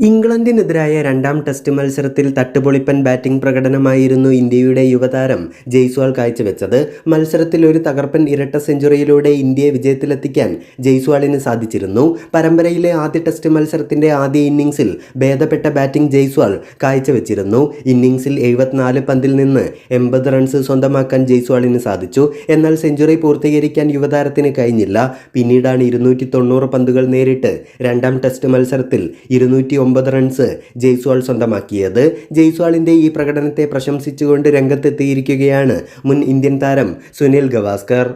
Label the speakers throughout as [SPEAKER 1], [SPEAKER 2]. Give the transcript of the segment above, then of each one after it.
[SPEAKER 1] ഇംഗ്ലണ്ടിനെതിരായ രണ്ടാം ടെസ്റ്റ് മത്സരത്തിൽ തട്ടുപൊളിപ്പൻ ബാറ്റിംഗ് പ്രകടനമായിരുന്നു ഇന്ത്യയുടെ യുവതാരം ജയ്സ്വാൾ കാഴ്ചവെച്ചത്. മത്സരത്തിൽ ഒരു തകർപ്പൻ ഇരട്ട സെഞ്ചുറിയിലൂടെ ഇന്ത്യയെ വിജയത്തിലെത്തിക്കാൻ ജയ്സ്വാളിന് സാധിച്ചിരുന്നു. പരമ്പരയിലെ ആദ്യ ടെസ്റ്റ് മത്സരത്തിന്റെ ആദ്യ ഇന്നിംഗ്സിൽ ഭേദപ്പെട്ട ബാറ്റിംഗ് ജയ്സ്വാൾ കാഴ്ചവെച്ചിരുന്നു. ഇന്നിംഗ്സിൽ എഴുപത്തിനാല് പന്തിൽ നിന്ന് എൺപത് റൺസ് സ്വന്തമാക്കാൻ ജയ്സ്വാളിന് സാധിച്ചു. എന്നാൽ സെഞ്ചുറി പൂർത്തീകരിക്കാൻ യുവതാരത്തിന് കഴിഞ്ഞില്ല. പിന്നീടാണ് ഇരുന്നൂറ്റി പന്തുകൾ നേരിട്ട് രണ്ടാം ടെസ്റ്റ് മത്സരത്തിൽ ഇരുന്നൂറ്റി ഒമ്പത് റൺസ് ജയ്സ്വാൾ സ്വന്തമാക്കിയത്. ജയ്സ്വാളിന്റെ ഈ പ്രകടനത്തെ പ്രശംസിച്ചുകൊണ്ട് രംഗത്തെത്തിയിരിക്കുകയാണ് മുൻ ഇന്ത്യൻ താരം സുനിൽ ഗവാസ്കർ.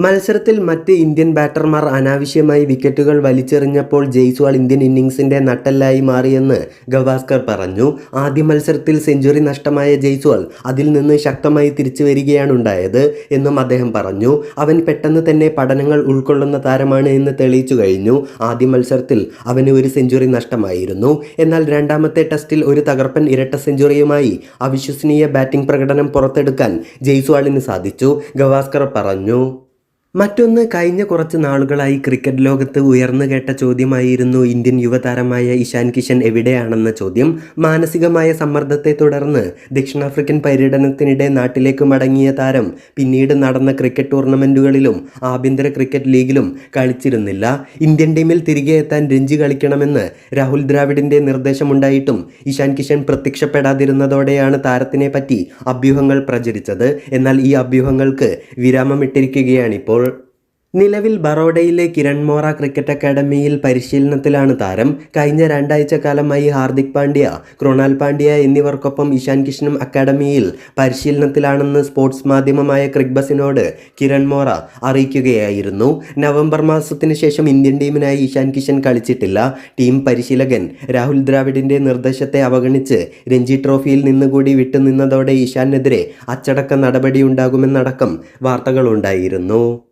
[SPEAKER 1] മത്സരത്തിൽ മറ്റ് ഇന്ത്യൻ ബാറ്റർമാർ അനാവശ്യമായി വിക്കറ്റുകൾ വലിച്ചെറിഞ്ഞപ്പോൾ ജയ്സ്വാൾ ഇന്ത്യൻ ഇന്നിംഗ്സിന്റെ നട്ടെല്ലായി മാറിയെന്ന് ഗവാസ്കർ പറഞ്ഞു. ആദ്യ മത്സരത്തിൽ സെഞ്ചുറി നഷ്ടമായ ജയ്സ്വാൾ അതിൽ നിന്ന് ശക്തമായി തിരിച്ചു വരികയാണ് ഉണ്ടായത് എന്നും അദ്ദേഹം പറഞ്ഞു. അവൻ പെട്ടെന്ന് തന്നെ പഠനങ്ങൾ ഉൾക്കൊള്ളുന്ന താരമാണ് എന്ന് തെളിയിച്ചു കഴിഞ്ഞു. ആദ്യ മത്സരത്തിൽ അവന് ഒരു സെഞ്ചുറി നഷ്ടമായിരുന്നു. എന്നാൽ രണ്ടാമത്തെ ടെസ്റ്റിൽ ഒരു തകർപ്പൻ ഇരട്ട സെഞ്ചുറിയുമായി അവിശ്വസനീയ ബാറ്റിംഗ് പ്രകടനം പുറത്തെടുക്കാൻ ജയ്സ്വാളിന് സാധിച്ചു. ഗവാസ്കർ പറഞ്ഞു. മറ്റൊന്ന് കഴിഞ്ഞ കുറച്ച് നാളുകളായി ക്രിക്കറ്റ് ലോകത്ത് ഉയർന്നു കേട്ട ചോദ്യമായിരുന്നു ഇന്ത്യൻ യുവതാരമായ ഇഷാൻ കിഷൻ എവിടെയാണെന്ന ചോദ്യം. മാനസികമായ സമ്മർദ്ദത്തെ തുടർന്ന് ദക്ഷിണാഫ്രിക്കൻ പര്യടനത്തിനിടെ നാട്ടിലേക്ക് മടങ്ങിയ താരം പിന്നീട് നടന്ന ക്രിക്കറ്റ് ടൂർണമെന്റുകളിലും ആഭ്യന്തര ക്രിക്കറ്റ് ലീഗിലും കളിച്ചിരുന്നില്ല. ഇന്ത്യൻ ടീമിൽ തിരികെ എത്താൻ രഞ്ജി കളിക്കണമെന്ന് രാഹുൽ ദ്രാവിഡിന്റെ നിർദ്ദേശമുണ്ടായിട്ടും ഇഷാൻ കിഷൻ പ്രത്യക്ഷപ്പെടാതിരുന്നതോടെയാണ് താരത്തിനെ പറ്റി അഭ്യൂഹങ്ങൾ പ്രചരിച്ചത്. എന്നാൽ ഈ അഭ്യൂഹങ്ങൾക്ക് വിരാമമിട്ടിരിക്കുകയാണിപ്പോൾ നിലവിൽ ബറോഡയിലെ കിരൺമോറ ക്രിക്കറ്റ് അക്കാദമിയിൽ പരിശീലനത്തിലാണ് താരം. കഴിഞ്ഞ രണ്ടാഴ്ച കാലമായി ഹാർദിക് പാണ്ഡ്യ ക്രോണാൽ പാണ്ഡ്യ എന്നിവർക്കൊപ്പം ഇഷാൻ കിഷനും അക്കാദമിയിൽ പരിശീലനത്തിലാണെന്ന് സ്പോർട്സ് മാധ്യമമായ ക്രിക്ബസിനോട് കിരൺമോറ അറിയിക്കുകയായിരുന്നു. നവംബർ മാസത്തിന് ശേഷം ഇന്ത്യൻ ടീമിനായി ഇഷാൻ കിഷൻ കളിച്ചിട്ടില്ല. ടീം പരിശീലകൻ രാഹുൽ ദ്രാവിഡിന്റെ നിർദ്ദേശത്തെ അവഗണിച്ച് രഞ്ജി ട്രോഫിയിൽ നിന്നുകൂടി വിട്ടുനിന്നതോടെ ഇഷാനെതിരെ അച്ചടക്ക നടപടിയുണ്ടാകുമെന്നടക്കം വാർത്തകളുണ്ടായിരുന്നു.